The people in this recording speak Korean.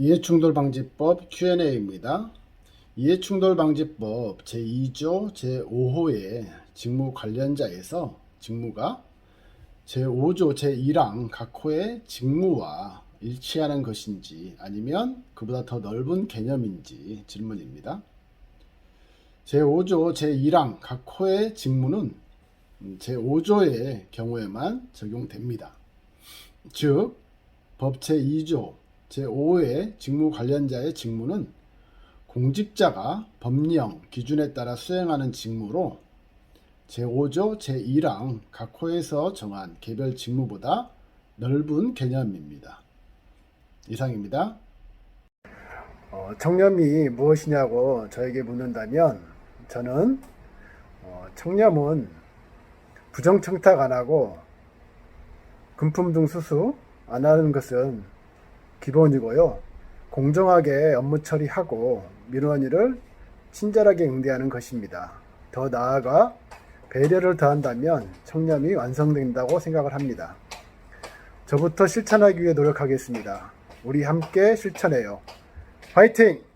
이해충돌 방지법 Q&A입니다. 이해충돌 방지법 제2조 제5호의 직무 관련자에서 직무가 제5조 제1항 각 호의 직무와 일치하는 것인지 아니면 그보다 더 넓은 개념인지 질문입니다. 제5조 제1항 각 호의 직무는 제5조의 경우에만 적용됩니다. 즉, 법 제2조 제5의 직무 관련자의 직무는 공직자가 법령 기준에 따라 수행하는 직무로 제5조 제1항 각 호에서 정한 개별 직무보다 넓은 개념입니다. 이상입니다. 어, 청렴이 무엇이냐고 저에게 묻는다면 저는 어, 청렴은 부정청탁 안 하고 금품 등 수수 안 하는 것은 기본이고요. 공정하게 업무 처리하고 민원인을 친절하게 응대하는 것입니다. 더 나아가 배려를 더한다면 청렴이 완성된다고 생각을 합니다. 저부터 실천하기 위해 노력하겠습니다. 우리 함께 실천해요. 화이팅!